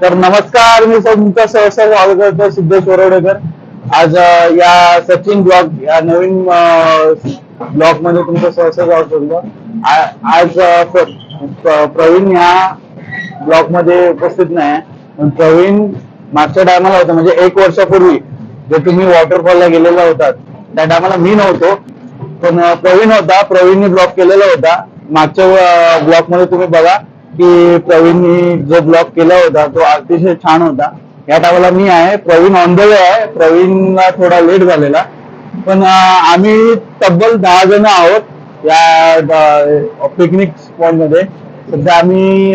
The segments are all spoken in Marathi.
तर नमस्कार मी तुमचा सहसा स्वागत करतो सिद्धेश वरवडेकर आज या सचिन ब्लॉग या नवीन ब्लॉगमध्ये तुमचं सहसा स्वागत करतो. आज प्रवीण या ब्लॉगमध्ये उपस्थित नाही. पण प्रवीण मागच्या टायमाला होता म्हणजे एक वर्षापूर्वी जे तुम्ही वॉटरफॉलला गेलेला होतात त्या टायमाला मी नव्हतो. पण प्रवीण होता. प्रवीणने ब्लॉक केलेला होता. मागच्या ब्लॉकमध्ये तुम्ही बघा की प्रवीणनी जो ब्लॉक केला होता तो अतिशय छान होता. या टायमाला मी आहे. प्रवीण ऑन द वे आहे. प्रवीणला थोडा लेट झालेला. पण आम्ही तब्बल दहा जण आहोत या पिकनिक स्पॉटमध्ये. सध्या आम्ही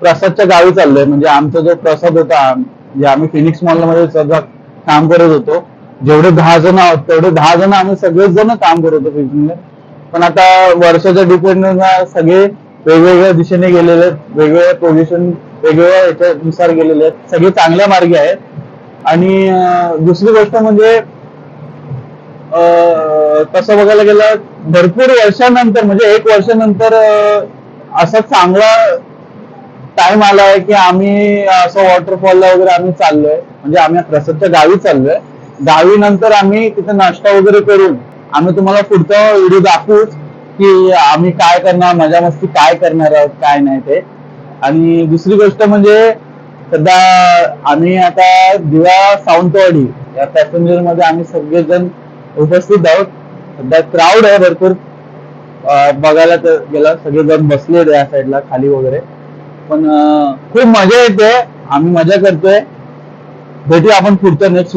प्रसादच्या गावी चाललोय. म्हणजे आमचा जो प्रसाद होता जे आम्ही फिनिक्स मॉलमध्ये सध्या काम करत होतो जेवढे दहा जण आहोत तेवढे दहा जण आम्ही सगळेच जण काम करत होतो पण आता वर्षाच्या डिपेंड सगळे वेगवेगळ्या दिशेने गेलेले आहेत वेगवेगळ्या पोझिशन वेगवेगळ्या याच्यानुसार गेलेले आहेत सगळे चांगल्या मार्गी आहेत. आणि दुसरी गोष्ट म्हणजे अं, तसं बघायला गेलं भरपूर वर्षानंतर म्हणजे एक वर्षानंतर असा चांगला टाइम आला आहे की आम्ही असं वॉटरफॉलला वगैरे आम्ही चाललोय. म्हणजे आम्ही प्रसादच्या गावी चाललोय. दहावी नंतर आम्ही तिथे नाश्ता वगैरे करून आम्ही तुम्हाला पुढचा व्हिडिओ दाखवूच की आम्ही काय करणार मजा मस्ती काय करणार आहोत काय नाही ते. आणि दुसरी गोष्ट म्हणजे सध्या आम्ही आता दिवा सावंतवाडी या पॅसेंजरमध्ये आम्ही सगळेजण उपस्थित आहोत. सध्या क्राऊड आहे भरपूर. बघायला तर गेला सगळेजण बसले या साईडला खाली वगैरे. पण खूप मजा येते. आम्ही मजा करतोय. भेटू आपण पुढच्या नेक्स्ट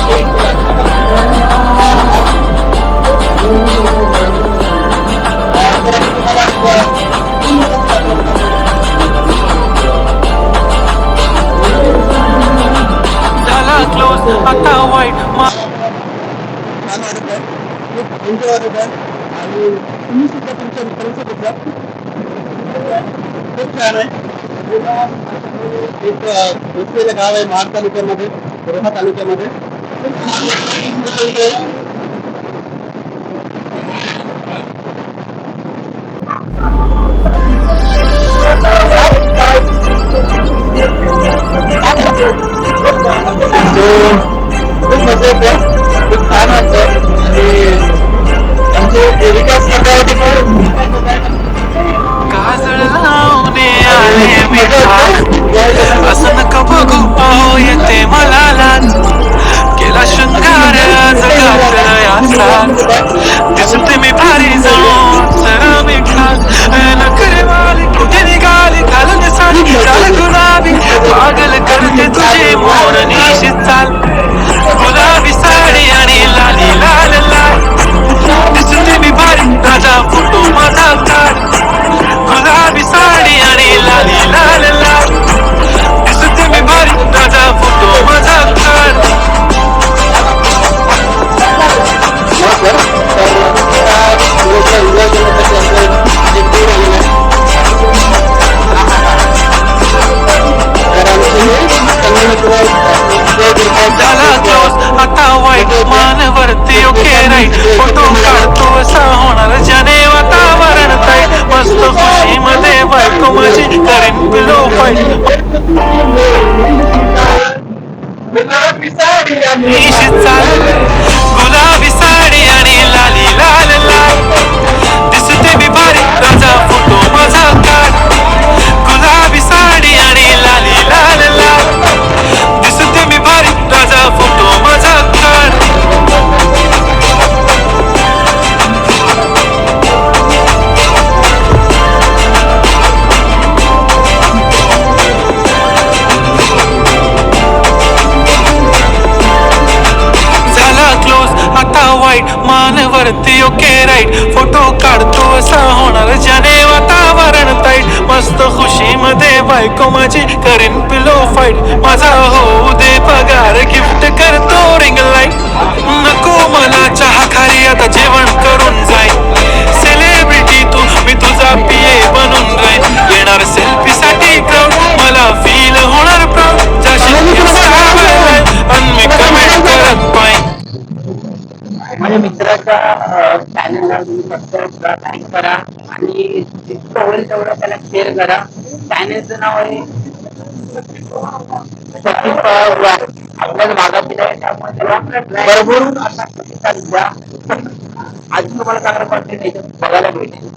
खूप छान आहे एक अं, वसलेलं गाव आहे महाड तालुक्यामध्ये रोहा तालुक्यामध्ये आज असं Ishizabe. मित्राच्या चॅनलला तुम्ही लाईक करा आणि जितकं होईल तेवढं त्याला शेअर करा. चॅनलचं नाव आहे. आपल्याला भागातील आहे त्यामुळे त्याला भरभरून असा प्रतिसाद द्या. अजून तुम्हाला चांगलं कॉन्टेंट बघायला भेटेल.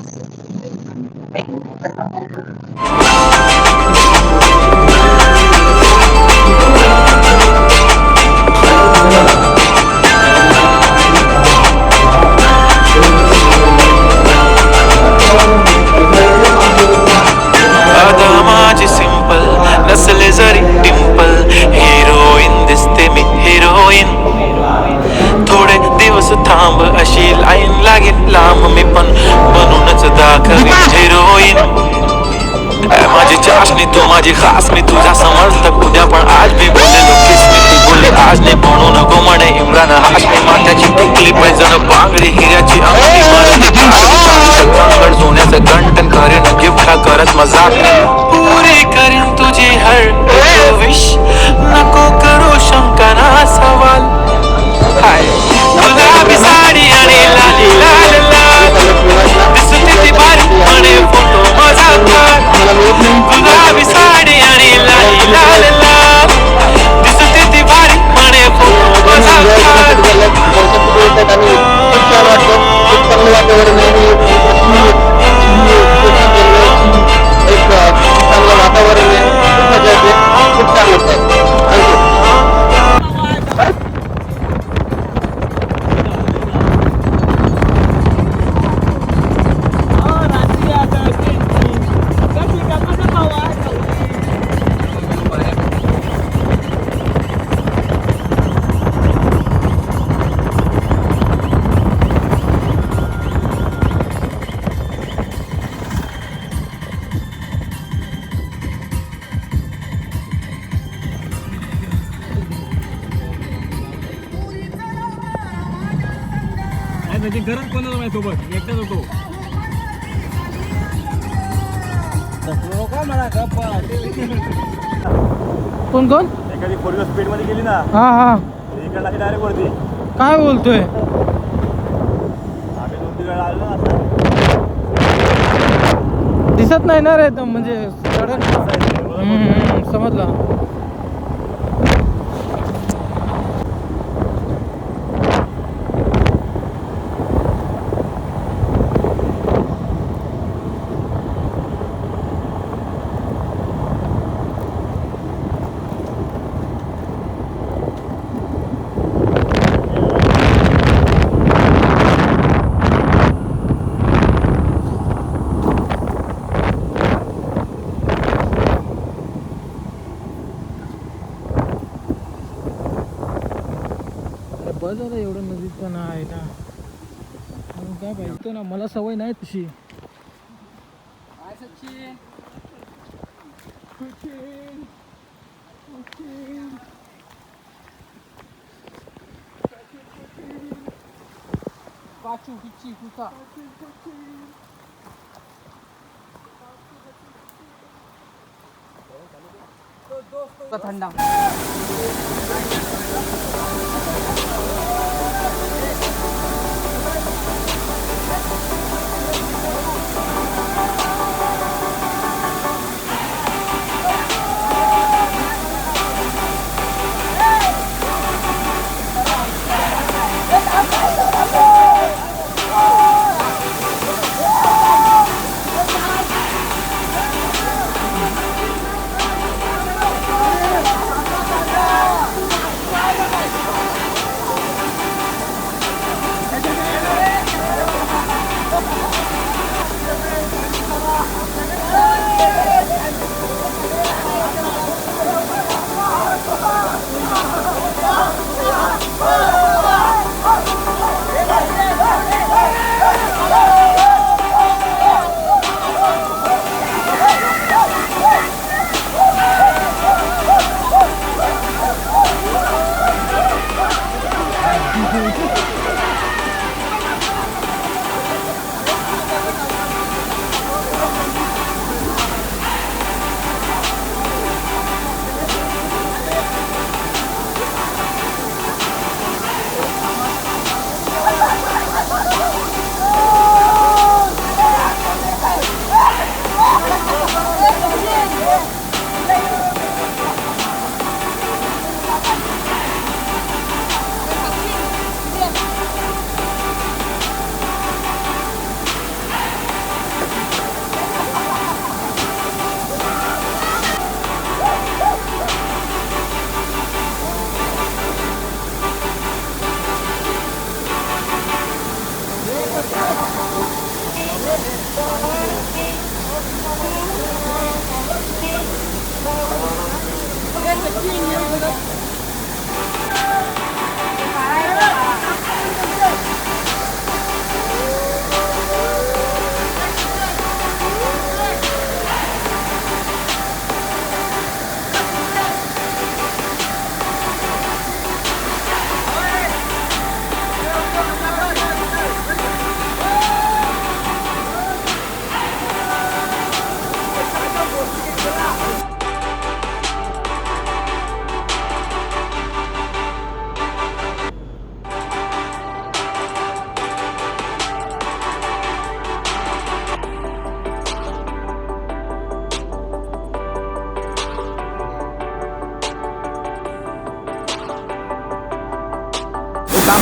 माझी चाशनी तू माझी खास मी तुझा समजत उद्या पण आज मी बोललेलो किस मी तू बोलली आज नाही म्हणू नको म्हणे इम्रान हाशमी माथ्याची टिकली पैजण बांगडी हिऱ्याची अंगठी मारली चांगड सोन्याचं गंटन करीन गिफ्ट हा करत मजाक. खूप होतो माझ्यासोबत एकटाच होतो कोण कोण? एखादी फोर व्हीलर स्पीडमध्ये गेली ना हा हा. इकडला डायरेक्ट वरती. काय बोलतोय? आम्ही दोन तीन वेळा आलो ना. असं दिसत नाही ना रे म्हणजे समजला. अरे झालं एवढं नदीत पण आहे ना. मग काय पाहिजे ना मला सवय नाही तशी. ठंडा Thank you.